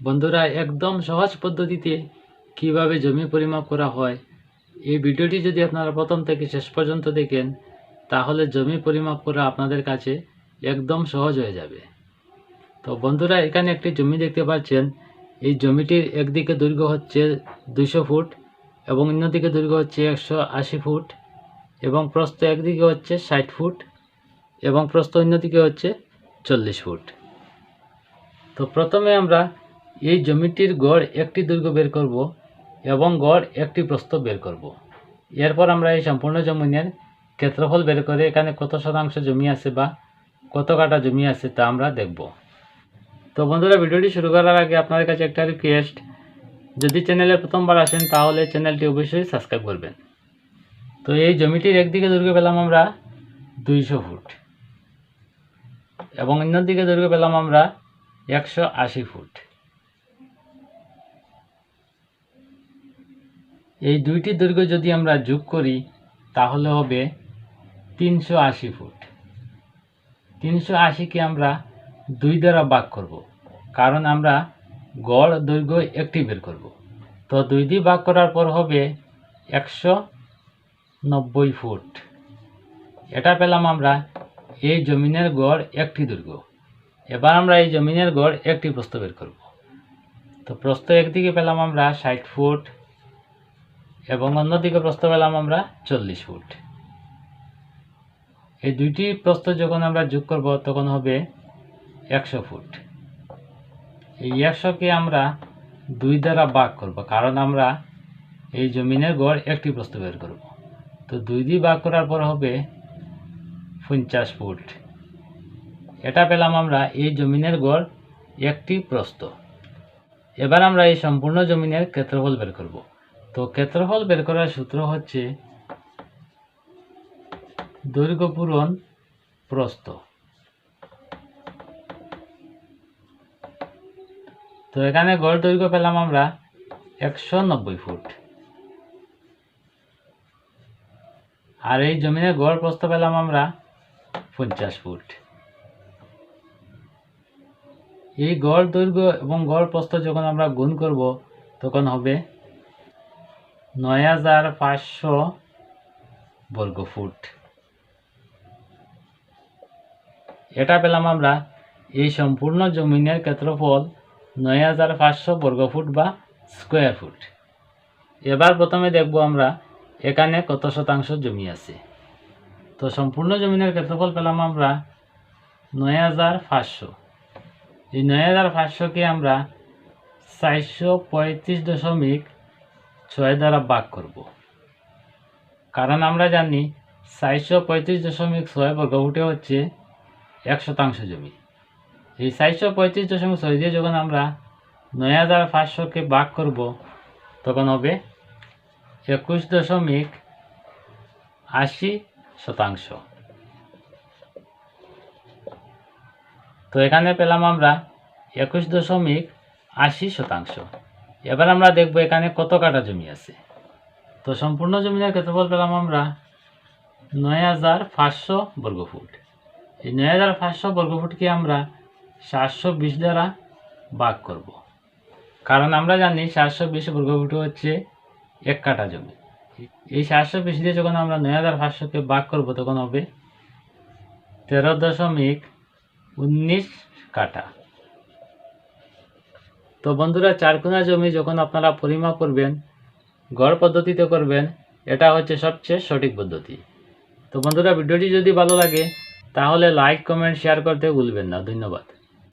বন্ধুরা, একদম সহজ পদ্ধতিতে কীভাবে জমি পরিমাপ করা হয়, এই ভিডিওটি যদি আপনারা প্রথম থেকে শেষ পর্যন্ত দেখেন, তাহলে জমি পরিমাপ করা আপনাদের কাছে একদম সহজ হয়ে যাবে। তো বন্ধুরা, এখানে একটি জমি দেখতে পাচ্ছেন। এই জমিটির একদিকে দৈর্ঘ্য হচ্ছে দুইশো ফুট এবং অন্যদিকে দৈর্ঘ্য হচ্ছে একশো আশি ফুট এবং প্রস্থ একদিকে হচ্ছে ষাট ফুট এবং প্রস্থ অন্যদিকে হচ্ছে চল্লিশ ফুট। তো প্রথমে আমরা এই জমিটির গড় একটি দৈর্ঘ্য বের করব এবং গড় একটি প্রস্থ বের করব। এরপর আমরা এই সম্পূর্ণ জমিনের ক্ষেত্রফল বের করে এখানে কত শতাংশ জমি আছে বা কত কাটা জমি আছে তা আমরা দেখব। তো বন্ধুরা, ভিডিওটি শুরু করার আগে আপনাদের কাছে একটা রিকোয়েস্ট যদি চ্যানেলে প্রথমবার আসেন তাহলে চ্যানেলটি অবশ্যই সাবস্ক্রাইব করবেন। তো এই জমিটির একদিকে দৈর্ঘ্য পেলাম আমরা দুইশো ফুট এবং অন্যদিকে দৈর্ঘ্য পেলাম আমরা একশো আশি ফুট। এই দুইটি দৈর্ঘ্য যদি আমরা যোগ করি, তাহলে হবে তিনশো আশি ফুট। তিনশো আশিকে আমরা দুই দ্বারা ভাগ করব, কারণ আমরা গড় দৈর্ঘ্য একটি বের করব। তো দুই দিয়ে ভাগ করার পর হবে একশো নব্বই ফুট। এটা পেলাম আমরা এই জমিনের গড় একটি দৈর্ঘ্য। এবার আমরা এই জমিনের গড় একটি প্রস্থ বের করব। তো প্রস্থ একদিকে পেলাম আমরা ষাট ফুট এবং অন্যদিকে প্রস্থ পেলাম আমরা চল্লিশ ফুট। এই দুইটি প্রস্থ যখন আমরা যোগ করব, তখন হবে একশো ফুট। এই একশোকে আমরা দুই দ্বারা ভাগ করব, কারণ আমরা এই জমিনের গড় একটি প্রস্থ বের করব। তো দুই দিয়ে ভাগ করার পর হবে পঞ্চাশ ফুট। এটা পেলাম আমরা এই জমিনের গড় একটি প্রস্থ। এবার আমরা এই সম্পূর্ণ জমিনের ক্ষেত্রফল বের করব। তো ক্ষেত্রফল বের করার সূত্র হচ্ছে দৈর্ঘ্য পূরণ প্রস্থ। তো এখানে গড় দৈর্ঘ্য পেলাম আমরা একশো নব্বই ফুট। আর এই জমিনের গড় প্রস্থ পেলাম আমরা পঞ্চাশ ফুট। এই গড় দৈর্ঘ্য এবং গড় প্রস্থ যখন আমরা গুণ করব, তখন হবে নয় হাজার পাঁচশো বর্গ ফুট এটা পেলাম আমরা এই সম্পূর্ণ জমিনের ক্ষেত্রফল নয় হাজার পাঁচশো বর্গ ফুট বা স্কোয়ার ফুট। এবার প্রথমে দেখব আমরা এখানে কত শতাংশ জমি আছে। তো সম্পূর্ণ জমিনের ক্ষেত্রফল পেলাম আমরা নয় হাজার পাঁচশো। এই নয় হাজার পাঁচশোকে আমরা চারশো পঁয়ত্রিশ দশমিক ছয় দ্বারা ভাগ করব। কারণ আমরা জানি চারশো পঁয়ত্রিশ দশমিক ছয় বর্গফুটে হচ্ছে এক শতাংশ জমি। এই চারশো পঁয়ত্রিশ দশমিক ছয় দিয়ে যখন আমরা নয় হাজার পাঁচশোকে ভাগ করব, তখন হবে একুশ দশমিক আশি শতাংশ। তো এখানে পেলাম আমরা একুশ দশমিক আশি শতাংশ। এবার আমরা দেখব এখানে কত কাটা জমি আছে। তো সম্পূর্ণ জমির ক্ষেত্রফল পেলাম আমরা নয় হাজার পাঁচশো বর্গফুট এই নয় হাজার পাঁচশো বর্গফুটকে আমরা সাতশো বিশ দ্বারা ভাগ করব। কারণ আমরা জানি সাতশো বিশ বর্গফুট হচ্ছে এক কাটা জমি। এই সাতশো বিশ দিয়ে যখন আমরা নয় হাজার পাঁচশোকে ভাগ করব, তখন হবে তেরো দশমিক উনিশ কাটা। তো বন্ধুরা, চারকোনা জমি যখন আপনারা পরিমাপ করবেন, গড় পদ্ধতিতে করবেন, এটা হচ্ছে সবচেয়ে সঠিক পদ্ধতি। তো বন্ধুরা, ভিডিওটি যদি ভালো লাগে, তাহলে লাইক কমেন্ট শেয়ার করতে ভুলবেন না। ধন্যবাদ।